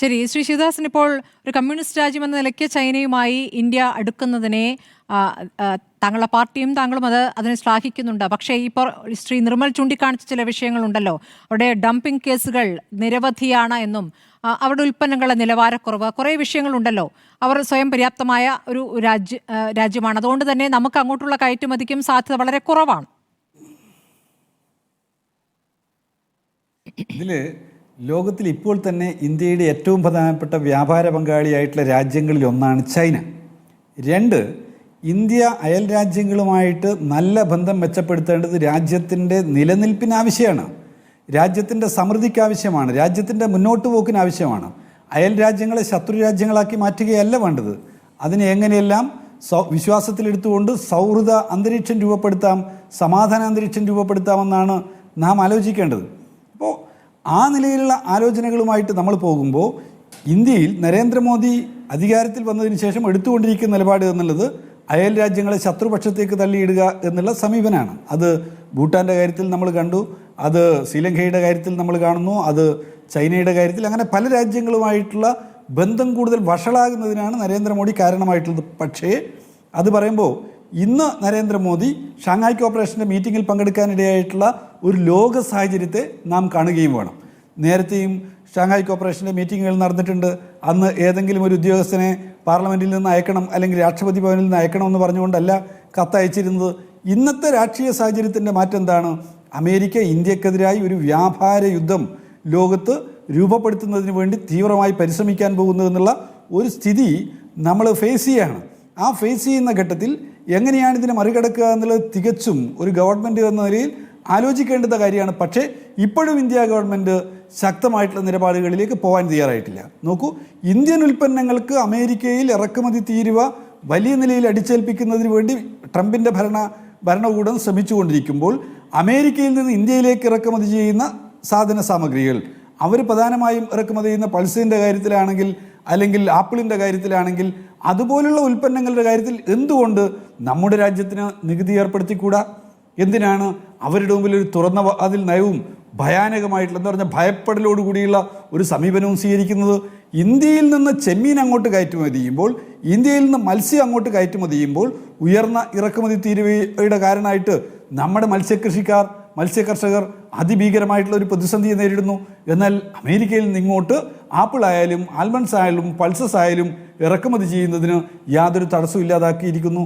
ശരി ശ്രീ ശിവദാസൻ ഇപ്പോൾ ഒരു കമ്മ്യൂണിസ്റ്റ് രാജ്യം എന്ന നിലയ്ക്ക് ചൈനയുമായി ഇന്ത്യ അടുക്കുന്നതിനെ താങ്കളുടെ പാർട്ടിയും താങ്കളും അത് അതിനെ ശ്ലാഘിക്കുന്നുണ്ട്. പക്ഷേ ഇപ്പോൾ ശ്രീ നിർമ്മൽ ചൂണ്ടിക്കാണിച്ച ചില വിഷയങ്ങളുണ്ടല്ലോ. അവിടെ ഡംപിംഗ് കേസുകൾ നിരവധിയാണ് എന്നും അവരുടെ ഉൽപ്പന്നങ്ങളുടെ നിലവാരക്കുറവ് കുറേ വിഷയങ്ങളുണ്ടല്ലോ. അവർ സ്വയം പര്യാപ്തമായ ഒരു രാജ്യ രാജ്യമാണ്. അതുകൊണ്ട് തന്നെ നമുക്ക് അങ്ങോട്ടുള്ള കയറ്റുമതിക്കും സാധ്യത വളരെ കുറവാണ്. ഇതിൽ ലോകത്തിൽ ഇപ്പോൾ തന്നെ ഇന്ത്യയുടെ ഏറ്റവും പ്രധാനപ്പെട്ട വ്യാപാര പങ്കാളിയായിട്ടുള്ള രാജ്യങ്ങളിൽ ഒന്നാണ് ചൈന. രണ്ട് ഇന്ത്യ അയൽ രാജ്യങ്ങളുമായിട്ട് നല്ല ബന്ധം മെച്ചപ്പെടുത്തേണ്ടത് രാജ്യത്തിന്റെ നിലനിൽപ്പിന് ആവശ്യമാണ്. രാജ്യത്തിന്റെ സമൃദ്ധിക്ക് ആവശ്യമാണ്. രാജ്യത്തിന്റെ മുന്നോട്ട് പോക്കിന് ആവശ്യമാണ്. അയൽ രാജ്യങ്ങളെ ശത്രു രാജ്യങ്ങളാക്കി മാറ്റുകയല്ല വേണ്ടത്. അതിനെ എങ്ങനെയെല്ലാം സൗ വിശ്വാസത്തിലെടുത്തുകൊണ്ട് സൗഹൃദ അന്തരീക്ഷം രൂപപ്പെടുത്താം സമാധാന അന്തരീക്ഷം രൂപപ്പെടുത്താമെന്നാണ് നാം ആലോചിക്കേണ്ടത്. ആ നിലയിലുള്ള ആലോചനകളുമായിട്ട് നമ്മൾ പോകുമ്പോൾ ഇന്ത്യയിൽ നരേന്ദ്രമോദി അധികാരത്തിൽ വന്നതിന് ശേഷം എടുത്തുകൊണ്ടിരിക്കുന്ന നിലപാട് എന്നുള്ളത് അയൽ രാജ്യങ്ങളെ ശത്രുപക്ഷത്തേക്ക് തള്ളിയിടുക എന്നുള്ള സമീപനമാണ്. അത് ഭൂട്ടാന്റെ കാര്യത്തിൽ നമ്മൾ കണ്ടു അത് ശ്രീലങ്കയുടെ കാര്യത്തിൽ നമ്മൾ കാണുന്നു അത് ചൈനയുടെ കാര്യത്തിൽ. അങ്ങനെ പല രാജ്യങ്ങളുമായിട്ടുള്ള ബന്ധം കൂടുതൽ വഷളാകുന്നതിനാണ് നരേന്ദ്രമോദി കാരണമായിട്ടുള്ളത്. പക്ഷേ അത് പറയുമ്പോൾ ഇന്ന് നരേന്ദ്രമോദി ഷാങ്ങായ് കോപ്പറേഷന്റെ മീറ്റിങ്ങിൽ പങ്കെടുക്കാനിടയായിട്ടുള്ള ഒരു ലോക സാഹചര്യത്തെ നാം കാണുകയും വേണം. നേരത്തെയും ഷാങ്ഹായ് കോപ്പറേഷന്റെ മീറ്റിങ്ങുകൾ നടന്നിട്ടുണ്ട്. അന്ന് ഏതെങ്കിലും ഒരു ഉദ്യോഗസ്ഥനെ പാർലമെന്റിൽ നിന്ന് അയക്കണം അല്ലെങ്കിൽ രാഷ്ട്രപതി ഭവനിൽ നിന്ന് അയക്കണം എന്ന് പറഞ്ഞുകൊണ്ടല്ല കത്തയച്ചിരുന്നത്. ഇന്നത്തെ രാഷ്ട്രീയ സാഹചര്യത്തിന്റെ മാറ്റം എന്താണ്? അമേരിക്ക ഇന്ത്യക്കെതിരായി ഒരു വ്യാപാര യുദ്ധം ലോകത്ത് രൂപപ്പെടുത്തുന്നതിന് വേണ്ടി തീവ്രമായി പരിശ്രമിക്കാൻ പോകുന്നു എന്നുള്ള ഒരു സ്ഥിതി നമ്മൾ ഫേസ് ചെയ്യുകയാണ് ആ ഫേസ് ചെയ്യുന്ന ഘട്ടത്തിൽ എങ്ങനെയാണ് ഇതിനെ മറികടക്കുക എന്നുള്ളത് തികച്ചും ഒരു ഗവൺമെന്റ് എന്ന നിലയിൽ ആലോചിക്കേണ്ടുന്ന കാര്യമാണ്. പക്ഷേ ഇപ്പോഴും ഇന്ത്യ ഗവൺമെന്റ് ശക്തമായിട്ടുള്ള നിലപാടുകളിലേക്ക് പോകാൻ തയ്യാറായിട്ടില്ല. നോക്കൂ ഇന്ത്യൻ ഉൽപ്പന്നങ്ങൾക്ക് അമേരിക്കയിൽ ഇറക്കുമതി തീരുവ വലിയ നിലയിൽ അടിച്ചേൽപ്പിക്കുന്നതിന് വേണ്ടി ട്രംപിന്റെ ഭരണ ഭരണകൂടം ശ്രമിച്ചുകൊണ്ടിരിക്കുമ്പോൾ അമേരിക്കയിൽ നിന്ന് ഇന്ത്യയിലേക്ക് ഇറക്കുമതി ചെയ്യുന്ന സാധന സാമഗ്രികൾ അവർ പ്രധാനമായും ഇറക്കുമതി ചെയ്യുന്ന പൾസിന്റെ കാര്യത്തിലാണെങ്കിൽ അല്ലെങ്കിൽ ആപ്പിളിന്റെ കാര്യത്തിലാണെങ്കിൽ അതുപോലുള്ള ഉൽപ്പന്നങ്ങളുടെ കാര്യത്തിൽ എന്തുകൊണ്ട് നമ്മുടെ രാജ്യത്തിന് നികുതി ഏർപ്പെടുത്തിക്കൂടാ? എന്തിനാണ് അവരുടെ മുമ്പിൽ ഒരു തുറന്ന അതിൽ നയവും ഭയാനകമായിട്ടുള്ള എന്ന് പറഞ്ഞാൽ ഭയപ്പെടലോടുകൂടിയുള്ള ഒരു സമീപനവും സ്വീകരിക്കുന്നത്? ഇന്ത്യയിൽ നിന്ന് ചെമ്മീൻ അങ്ങോട്ട് കയറ്റുമതി ചെയ്യുമ്പോൾ ഇന്ത്യയിൽ നിന്ന് മത്സ്യം അങ്ങോട്ട് കയറ്റുമതി ചെയ്യുമ്പോൾ ഉയർന്ന ഇറക്കുമതി തീരുവയുടെ കാരണമായിട്ട് നമ്മുടെ മത്സ്യകൃഷിക്കാർ മത്സ്യകർഷകർ അതിഭീകരമായിട്ടുള്ള ഒരു പ്രതിസന്ധിയെ നേരിടുന്നു. എന്നാൽ അമേരിക്കയിൽ നിന്ന് ഇങ്ങോട്ട് ആപ്പിൾ ആയാലും ആൽമണ്ട്സ് ആയാലും പൾസസ് ആയാലും ഇറക്കുമതി ചെയ്യുന്നതിന് യാതൊരു തടസ്സവും ഇല്ലാതാക്കിയിരിക്കുന്നു.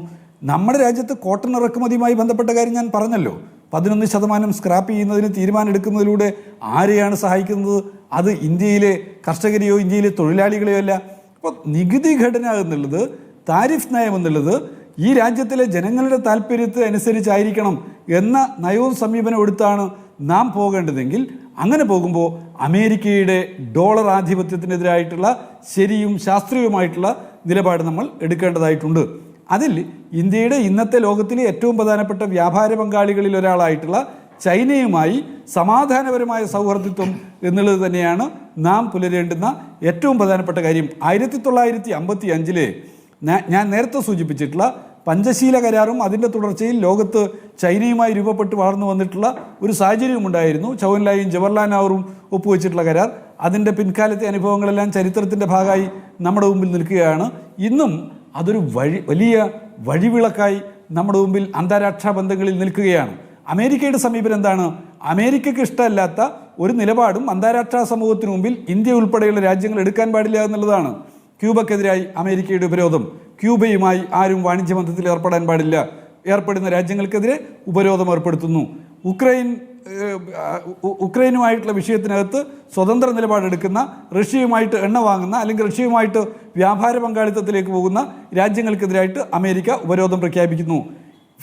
നമ്മുടെ രാജ്യത്ത് കോട്ടൺ ഇറക്കുമതിയുമായി ബന്ധപ്പെട്ട കാര്യം ഞാൻ പറഞ്ഞല്ലോ. പതിനൊന്ന് ശതമാനം സ്ക്രാപ്പ് ചെയ്യുന്നതിന് തീരുമാനമെടുക്കുന്നതിലൂടെ ആരെയാണ് സഹായിക്കുന്നത്? അത് ഇന്ത്യയിലെ കർഷകരെയോ ഇന്ത്യയിലെ തൊഴിലാളികളെയോ അല്ല. അപ്പോൾ നികുതി ഘടന എന്നുള്ളത് താരിഫ് നയം എന്നുള്ളത് ഈ രാജ്യത്തിലെ ജനങ്ങളുടെ താല്പര്യത്തെ അനുസരിച്ചായിരിക്കണം എന്ന നയവും സമീപനം എടുത്താണ് നാം പോകേണ്ടതെങ്കിൽ. അങ്ങനെ പോകുമ്പോൾ അമേരിക്കയുടെ ഡോളർ ആധിപത്യത്തിനെതിരായിട്ടുള്ള ശരിയും ശാസ്ത്രീയവുമായിട്ടുള്ള നിലപാട് നമ്മൾ എടുക്കേണ്ടതായിട്ടുണ്ട്. അതിൽ ഇന്ത്യയുടെ ഇന്നത്തെ ലോകത്തിലെ ഏറ്റവും പ്രധാനപ്പെട്ട വ്യാപാര പങ്കാളികളിൽ ഒരാളായിട്ടുള്ള ചൈനയുമായി സമാധാനപരമായ സൗഹൃദത്വം എന്നുള്ളത് തന്നെയാണ് നാം പുലരേണ്ടുന്ന ഏറ്റവും പ്രധാനപ്പെട്ട കാര്യം. ആയിരത്തി തൊള്ളായിരത്തി അമ്പത്തി അഞ്ചിലെ ഞാൻ നേരത്തെ സൂചിപ്പിച്ചിട്ടുള്ള പഞ്ചശീല കരാറും അതിന്റെ തുടർച്ചയിൽ ലോകത്ത് ചൈനയുമായി രൂപപ്പെട്ട് വളർന്നു വന്നിട്ടുള്ള ഒരു സാഹചര്യമുണ്ടായിരുന്നു ചൗൻലായും ജവഹർലാൽ നെഹ്റുവും ഒപ്പുവെച്ചിട്ടുള്ള കരാർ. അതിന്റെ പിൻകാലത്തെ അനുഭവങ്ങളെല്ലാം ചരിത്രത്തിന്റെ ഭാഗമായി നമ്മുടെ മുമ്പിൽ നിൽക്കുകയാണ്. ഇന്നും അതൊരു വഴി വലിയ വഴിവിളക്കായി നമ്മുടെ മുമ്പിൽ അന്താരാഷ്ട്ര ബന്ധങ്ങളിൽ നിൽക്കുകയാണ്. അമേരിക്കയുടെ സമീപനം എന്താണ്? അമേരിക്കയ്ക്ക് ഇഷ്ടമല്ലാത്ത ഒരു നിലപാടും അന്താരാഷ്ട്ര സമൂഹത്തിന് മുമ്പിൽ ഇന്ത്യ ഉൾപ്പെടെയുള്ള രാജ്യങ്ങൾ എടുക്കാൻ പാടില്ല എന്നുള്ളതാണ്. ക്യൂബക്കെതിരായി അമേരിക്കയുടെ ഉപരോധം. ക്യൂബയുമായി ആരും വാണിജ്യ ബന്ധത്തിൽ ഏർപ്പെടാൻ പാടില്ല. ഏർപ്പെടുന്ന രാജ്യങ്ങൾക്കെതിരെ ഉപരോധം ഏർപ്പെടുത്തുന്നു. ഉക്രൈൻ ഉക്രൈനുമായിട്ടുള്ള വിഷയത്തിനകത്ത് സ്വതന്ത്ര നിലപാടെടുക്കുന്ന റഷ്യയുമായിട്ട് എണ്ണ വാങ്ങുന്ന അല്ലെങ്കിൽ റഷ്യയുമായിട്ട് വ്യാപാര പങ്കാളിത്തത്തിലേക്ക് പോകുന്ന രാജ്യങ്ങൾക്കെതിരായിട്ട് അമേരിക്ക ഉപരോധം പ്രഖ്യാപിക്കുന്നു.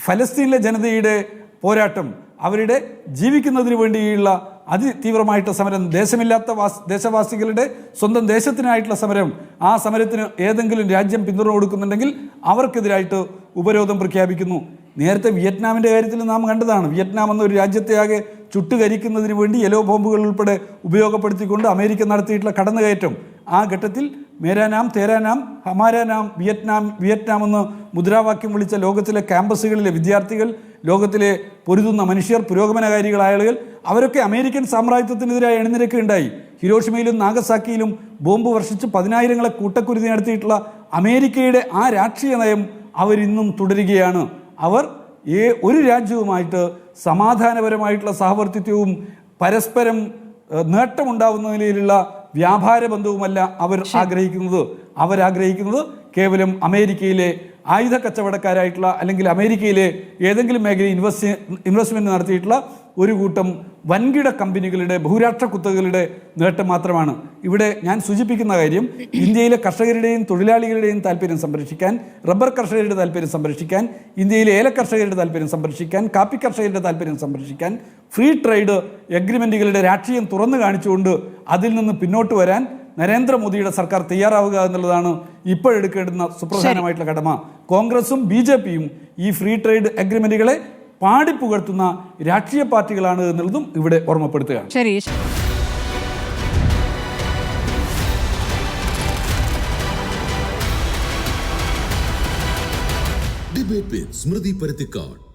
ഫലസ്തീനിലെ ജനതയുടെ പോരാട്ടം അവരുടെ ജീവിക്കുന്നതിന് വേണ്ടിയുള്ള അതിതീവ്രമായിട്ടുള്ള സമരം ദേശമില്ലാത്ത വാസ് ദേശവാസികളുടെ സ്വന്തം ദേശത്തിനായിട്ടുള്ള സമരം ആ സമരത്തിന് ഏതെങ്കിലും രാജ്യം പിന്തുണ കൊടുക്കുന്നുണ്ടെങ്കിൽ അവർക്കെതിരായിട്ട് ഉപരോധം പ്രഖ്യാപിക്കുന്നു. നേരത്തെ വിയറ്റ്നാമിന്റെ കാര്യത്തിൽ നാം കണ്ടതാണ്. വിയറ്റ്നാം എന്നൊരു രാജ്യത്തെ ആകെ ചുട്ടുകരിക്കുന്നതിന് വേണ്ടി യെലോ ബോംബുകൾ ഉൾപ്പെടെ ഉപയോഗപ്പെടുത്തിക്കൊണ്ട് അമേരിക്ക നടത്തിയിട്ടുള്ള കടന്നുകയറ്റം. ആ ഘട്ടത്തിൽ മേരാനാം തേരാനാം ഹമാരാനാം വിയറ്റ്നാം വിയറ്റ്നാം എന്ന് മുദ്രാവാക്യം വിളിച്ച ലോകത്തിലെ ക്യാമ്പസുകളിലെ വിദ്യാർത്ഥികൾ ലോകത്തിലെ പൊരുതുന്ന മനുഷ്യർ പുരോഗമനകാരികളായ ആളുകൾ അവരൊക്കെ അമേരിക്കൻ സാമ്രാജ്യത്വത്തിനെതിരായി അണിനിരക്കുകയുണ്ടായി ഹിരോഷിമയിലും നാഗസാക്കിയിലും ബോംബ് വർഷിച്ച് പതിനായിരങ്ങളെ കൂട്ടക്കുരുതി നടത്തിയിട്ടുള്ള അമേരിക്കയുടെ ആ രാഷ്ട്രീയ നയം അവരിന്നും തുടരുകയാണ്. അവർ ഏ ഒരു രാജ്യവുമായിട്ട് സമാധാനപരമായിട്ടുള്ള സഹവർത്തിത്വവും പരസ്പരം നേട്ടമുണ്ടാവുന്ന നിലയിലുള്ള വ്യാപാര ബന്ധവുമല്ല അവർ ആഗ്രഹിക്കുന്നത്. അവരാഗ്രഹിക്കുന്നത് കേവലം അമേരിക്കയിലെ ആയുധ കച്ചവടക്കാരായിട്ടുള്ള അല്ലെങ്കിൽ അമേരിക്കയിലെ ഏതെങ്കിലും മേഖലയിൽ ഇൻവെസ്റ്റ് ഇൻവെസ്റ്റ്മെന്റ് നടത്തിയിട്ടുള്ള ഒരു കൂട്ടം വൻകിട കമ്പനികളുടെ ബഹുരാഷ്ട്ര കുത്തകളുടെ നേട്ടം മാത്രമാണ്. ഇവിടെ ഞാൻ സൂചിപ്പിക്കുന്ന കാര്യം ഇന്ത്യയിലെ കർഷകരുടെയും തൊഴിലാളികളുടെയും താല്പര്യം സംരക്ഷിക്കാൻ റബ്ബർ കർഷകരുടെ താല്പര്യം സംരക്ഷിക്കാൻ ഇന്ത്യയിലെ ഏല കർഷകരുടെ താല്പര്യം സംരക്ഷിക്കാൻ കാപ്പി കർഷകരുടെ താല്പര്യം സംരക്ഷിക്കാൻ ഫ്രീ ട്രേഡ് എഗ്രിമെന്റുകളുടെ രാഷ്ട്രീയം തുറന്നു കാണിച്ചുകൊണ്ട് അതിൽ നിന്ന് പിന്നോട്ട് വരാൻ നരേന്ദ്രമോദിയുടെ സർക്കാർ തയ്യാറാവുക എന്നുള്ളതാണ് ഇപ്പോഴെടുക്കേണ്ടുന്ന സുപ്രധാനമായിട്ടുള്ള കടമ കോൺഗ്രസും ബി ജെ പിയും ഈ ഫ്രീ ട്രേഡ് അഗ്രിമെന്റുകളെ പാടിപ്പുകഴ്ത്തുന്ന രാഷ്ട്രീയ പാർട്ടികളാണ് എന്നുള്ളതും ഇവിടെ ഓർമ്മപ്പെടുത്തുകയാണ്. ശരി. Debate with Smruthi Paruthikad.